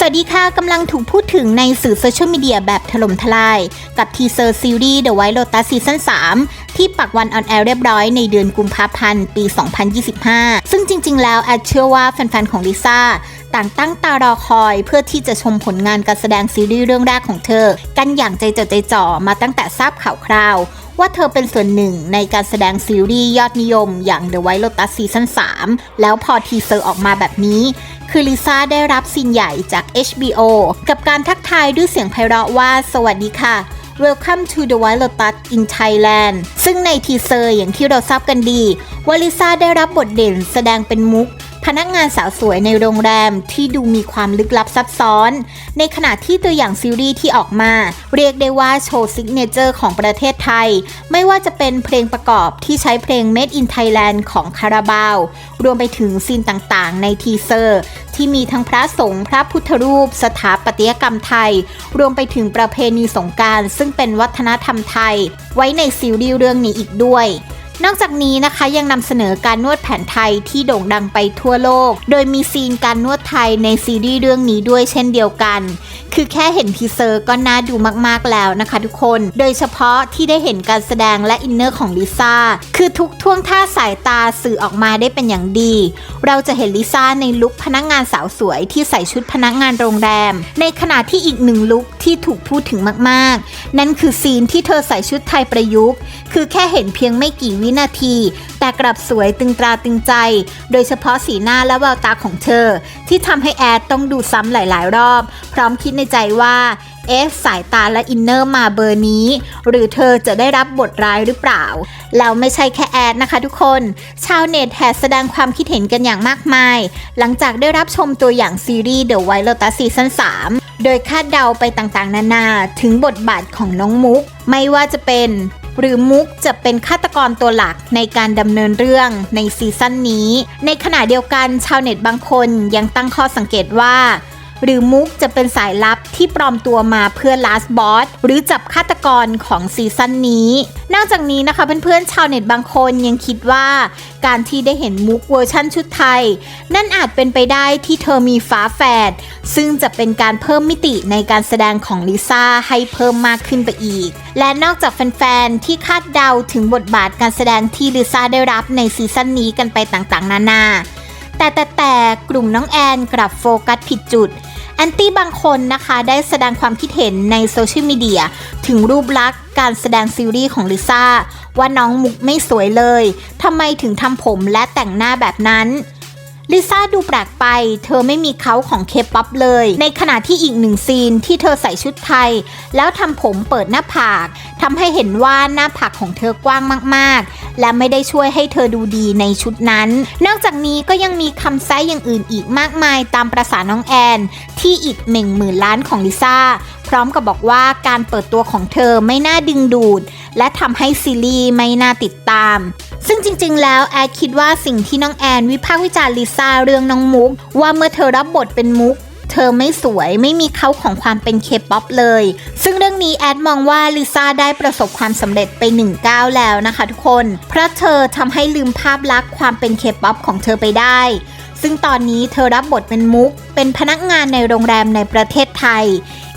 สวัสดีค่ะกำลังถูกพูดถึงในสื่อโซเชียลมีเดียแบบถล่มทลาย กับทีเซอร์ซีรีส์ The White Lotus ซีซั่น3ที่ปักวันออนแอร์เรียบร้อยในเดือนกุมภาพันธ์ ปี 2025 ซึ่งจริง ๆ แล้วแอดเชื่อว่าแฟน ๆ ของลิซ่าต่างตั้งตารอคอยเพื่อที่จะชมผลงานการแสดงซีรีส์เรื่องแรกของเธอ กันอย่างใจจดใจจ่อมาตั้งแต่ทราบข่าวคราว ว่าเธอเป็นส่วนหนึ่งในการแสดงซีรีส์ยอดนิยมอย่าง The White Lotus ซีซั่น3 แล้วพอทีเซอร์ออกมาแบบนี้ คือลิซ่าได้รับซีนใหญ่จาก HBO กับการทักทายด้วยเสียงไพเราะว่า สวัสดีค่ะ Welcome to the White Lotus in Thailand ซึ่งในทีเซอร์อย่างที่เราทราบกันดีว่าลิซ่าได้รับบทเด่นแสดงเป็นมุก พนักงานสาวสวยในโรงแรมที่ดูมีความลึกลับซับซ้อน ในขณะที่ตัวอย่างซีรีส์ที่ออกมา เรียกได้ว่าโชว์ซิกเนเจอร์ของประเทศไทย ไม่ว่าจะเป็นเพลงประกอบที่ใช้เพลง Made in Thailand ของคาราบาว รวมไปถึงซีนต่างๆ ในทีเซอร์ ที่มีทั้งพระสงฆ์พระพุทธรูป สถาปัตยกรรมไทย รวมไปถึงประเพณีสงการซึ่งเป็นวัฒนธรรมไทย ไว้ในซีรีส์เรื่องนี้อีกด้วย นอกจากนี้นะคะยังนำเสนอการนวดแผนไทยที่โด่งดังไปทั่วโลก โดยมีซีนการนวดไทยในซีรีส์เรื่องนี้ด้วยเช่นเดียวกัน คือแค่เห็นทีเซอร์ก็น่าดูมากๆแล้วนะคะทุกคน โดยเฉพาะที่ได้เห็นการแสดงและอินเนอร์ของลิซ่า คือทุกท่วงท่าสายตาสื่อออกมาได้เป็นอย่างดี เราจะเห็นลิซ่าในลุคพนักงานสาวสวยที่ใส่ชุดพนักงานโรงแรม ในขณะที่อีกหนึ่งลุคที่ถูกพูดถึงมากๆ นั่นคือซีนที่เธอใส่ชุดไทยประยุกต์ คือแค่เห็นเพียงไม่กี่วินาที แต่กลับสวยตึงตราตึงใจ โดยเฉพาะสีหน้าและแววตาของเธอ ที่ทำให้แอดต้องดูซ้ำหลาย ๆ รอบ พร้อมคิดในใจว่าเอ๊ะสายตาและอินเนอร์มาเบอร์นี้ หรือเธอจะได้รับบทร้ายหรือเปล่า แล้วไม่ใช่แค่แอดนะคะทุกคน ชาวเน็ตแห่แสดงความคิดเห็นกันอย่างมากมาย หลังจากได้รับชมตัวอย่างซีรีส์ The White Lotus ซีซั่น3โดยคาดเดาไปต่างๆ นานา ถึงบทบาทของน้องมุก ไม่ว่าจะเป็น หรือมุกจะเป็นฆาตกรตัวหลักในการดำเนินเรื่องในซีซั่นนี้ ในขณะเดียวกันชาวเน็ตบางคนยังตั้งข้อสังเกตว่า หรือมุกจะเป็นสายลับที่ปลอมตัวมาเพื่อ last boss หรือจับฆาตกรของซีซั่นนี้ นอกจากนี้นะคะเพื่อนๆชาวเน็ตบางคนยังคิดว่า การที่ได้เห็นมุกเวอร์ชั่นชุดไทย นั่นอาจเป็นไปได้ที่เธอมีฝาแฝดซึ่งจะเป็นการเพิ่มมิติในการแสดงของลิซ่าให้เพิ่มมากขึ้นไปอีก และนอกจากแฟนๆที่คาดเดาถึงบทบาทการแสดงที่ลิซ่าได้รับในซีซั่นนี้กันไปต่างๆ นานาแต่แต่แต่กลุ่มน้องแอนกลับโฟกัสผิดจุด แอนตี้บางคนนะคะได้แสดงความคิดเห็นในโซเชียลมีเดียถึงรูปลักษณ์การแสดงซีรีส์ของลิซ่าว่าน้องมุกไม่สวยเลยทำไมถึงทำผมและแต่งหน้าแบบนั้น ลิซ่าดูแปลกไป เธอไม่มีเขาของเคป๊อปเลย ในขณะที่อีกหนึ่งซีนที่เธอใส่ชุดไทย แล้วทำผมเปิดหน้าผากทำให้เห็นว่าหน้าผากของเธอกว้างมากๆ และไม่ได้ช่วยให้เธอดูดีในชุดนั้น นอกจากนี้ก็ยังมีคำแซะอย่างอื่นอีกมากมายตามประสาน้องแอน ที่อิดเหม่งหมื่นล้านของลิซ่าพร้อมกับบอกว่าการเปิดตัวของเธอไม่น่าดึงดูด และทำให้ซีรีส์ไม่น่าติดตาม ซึ่งจริงๆ แล้วแอดคิดว่าสิ่งที่น้องแอนวิพากษ์วิจารณ์ลิซ่าเรื่องน้องมุก ว่าเมื่อเธอรับบทเป็นมุกเธอไม่สวยไม่มีเขาของความเป็นเคป๊อปเลย ซึ่งเรื่องนี้แอดมองว่าลิซ่าได้ประสบความสำเร็จไปหนึ่งก้าวแล้วนะคะทุกคน เพราะเธอทำให้ลืมภาพลักษณ์ความเป็นเคป๊อปของเธอไปได้ ซึ่งตอนนี้เธอรับบทเป็นมุก เป็นพนักงานในโรงแรมในประเทศไทย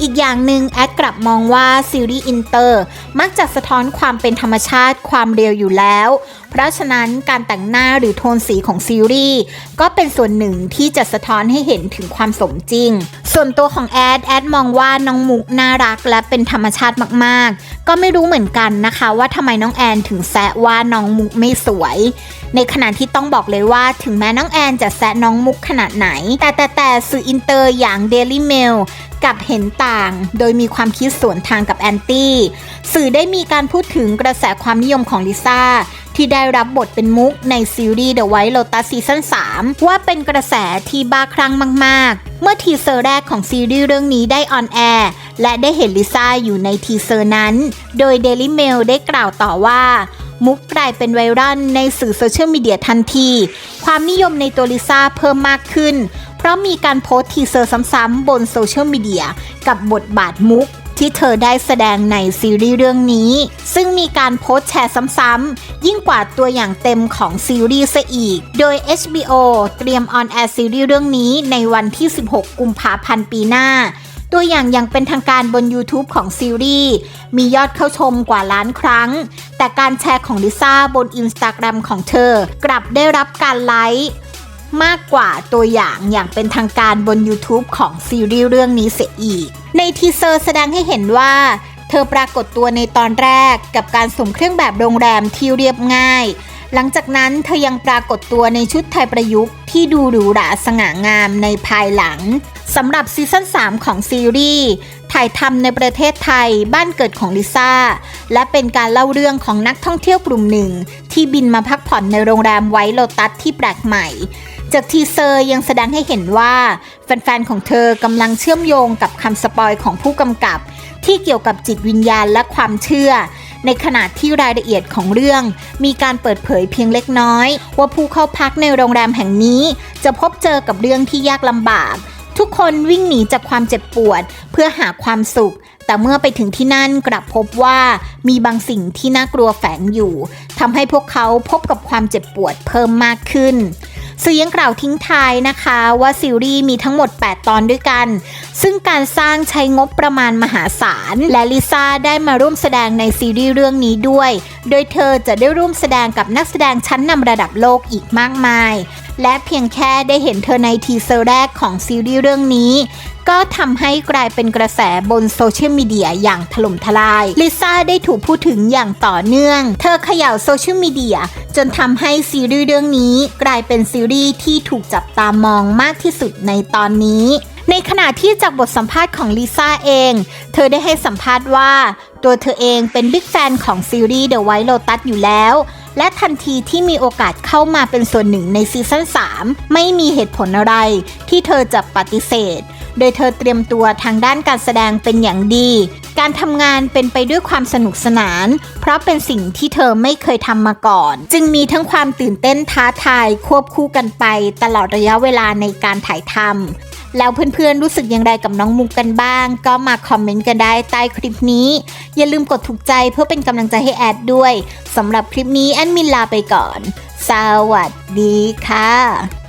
อีกอย่างหนึ่งแอดกลับมองว่าซีรีส์อินเตอร์มักจะสะท้อนความเป็นธรรมชาติความเรียวอยู่แล้ว เพราะฉะนั้นการแต่งหน้าหรือโทนสีของซีรีส์ก็เป็นส่วนหนึ่งที่จะสะท้อนให้เห็นถึงความสมจริง ส่วนตัวของแอดแอดมองว่าน้องมุกน่ารักและเป็นธรรมชาติมากๆ ก็ไม่รู้เหมือนกันนะคะว่าทำไมน้องแอนถึงแซะว่าน้องมุกไม่สวย ในขณะที่ต้องบอกเลยว่าถึงแม้น้องแอนจะแซะน้องมุกขนาดไหน แต่แต่แต่สื่ออินเตอร์อย่าง Daily Mail กับเห็นต่าง โดยมีความคิดสวนทางกับแอนตี้ สื่อได้มีการพูดถึงกระแสความนิยมของลิซ่า ที่ได้รับบทเป็นมุกในซีรีส์ The White Lotus ซีซั่น3 ว่าเป็นกระแสที่บ้าคลั่งมาก ๆ เมื่อทีเซอร์แรกของซีรีส์เรื่องนี้ได้ออนแอร์และได้เห็นลิซ่าอยู่ในทีเซอร์นั้น โดย Daily Mail ได้กล่าวต่อว่ามุกกลายเป็นไวรัลในสื่อโซเชียลมีเดียทันที ความนิยมในตัวลิซ่าเพิ่มมากขึ้น เพราะมีการโพสต์ทีเซอร์ซ้ำๆบนโซเชียลมีเดียกับบทบาทมุก ที่เธอได้แสดงในซีรีส์เรื่องนี้ ซึ่งมีการโพสต์แชร์ซ้ำๆ ยิ่งกว่าตัวอย่างเต็มของซีรีส์ซะอีก โดย HBO เตรียมออนแอร์ซีรีส์เรื่องนี้ในวันที่ 16 กุมภาพันธ์ปีหน้าตัวอย่างยังเป็นทางการบน YouTube ของซีรีส์มียอดเข้าชมกว่าล้านครั้ง แต่การแชร์ของลิซ่าบนอินสตาแกรมของเธอ กลับได้รับการไลค์มากกว่าตัวอย่างอย่างเป็นทางการบน YouTube ของซีรีส์เรื่องนี้เสียอีก ในทีเซอร์แสดงให้เห็นว่า เธอปรากฏตัวในตอนแรกกับการสวมเครื่องแบบโรงแรมที่เรียบง่าย หลังจากนั้นเธอยังปรากฏตัวในชุดไทยประยุกต์ที่ดูหรูหราสง่างามในภายหลังสำหรับซีซั่น 3 ของซีรีส์ถ่ายทำในประเทศไทยบ้านเกิดของลิซ่า และเป็นการเล่าเรื่องของนักท่องเที่ยวกลุ่มหนึ่ง ที่บินมาพักผ่อนในโรงแรมไวท์โลตัสที่แปลกใหม่ จากทีเซอร์ยังแสดงให้เห็นว่า แฟนๆ ของเธอกำลังเชื่อมโยงกับคำสปอยของผู้กำกับ ที่เกี่ยวกับจิตวิญญาณและความเชื่อ ในขณะที่รายละเอียดของเรื่อง มีการเปิดเผยเพียงเล็กน้อย ว่าผู้เข้าพักในโรงแรมแห่งนี้ จะพบเจอกับเรื่องที่ยากลำบาก ทุกคนวิ่งหนีจากความเจ็บปวด เพื่อหาความสุขแต่เมื่อไปถึงที่นั่นกลับพบว่ามีบางสิ่งที่น่ากลัวแฝงอยู่ทำให้พวกเขาพบกับความเจ็บปวดเพิ่มมากขึ้น สื่อยังกล่าวทิ้งท้ายนะคะว่าซีรีส์มีทั้งหมด 8 ตอนด้วยกัน ซึ่งการสร้างใช้งบประมาณมหาศาล และลิซ่าได้มาร่วมแสดงในซีรีส์เรื่องนี้ด้วย โดยเธอจะได้ร่วมแสดงกับนักแสดงชั้นนำระดับโลกอีกมากมาย และเพียงแค่ได้เห็นเธอในทีเซอร์แรกของซีรีส์เรื่องนี้ ก็ทำให้กลายเป็นกระแสบนโซเชียลมีเดียอย่างถล่มทลาย ลิซ่าได้ถูกพูดถึงอย่างต่อเนื่อง เธอเขย่าโซเชียลมีเดียจนทำให้ซีรีส์เรื่องนี้กลายเป็นซีรีส์ที่ถูกจับตามองมากที่สุดในตอนนี้ ในขณะที่จากบทสัมภาษณ์ของลิซ่าเอง เธอได้ให้สัมภาษณ์ว่า ตัวเธอเองเป็นบิ๊กแฟนของซีรีส์ The White Lotus อยู่แล้วและทันทีที่มีโอกาสเข้ามาเป็นส่วนหนึ่งในซีซั่น3 ไม่มีเหตุผลอะไรที่เธอจะปฏิเสธ โดยเธอเตรียมตัวทางด้านการแสดงเป็นอย่างดี การทำงานเป็นไปด้วยความสนุกสนาน เพราะเป็นสิ่งที่เธอไม่เคยทำมาก่อน จึงมีทั้งความตื่นเต้นท้าทายควบคู่กันไป ตลอดระยะเวลาในการถ่ายทำแล้วเพื่อนๆรู้สึกอย่างไรกับน้องมุกกันบ้าง ก็มาคอมเมนต์กันได้ใต้คลิปนี้ อย่าลืมกดถูกใจเพื่อเป็นกำลังใจให้แอดด้วยสำหรับคลิปนี้แอดมินลาไปก่อน สวัสดีค่ะ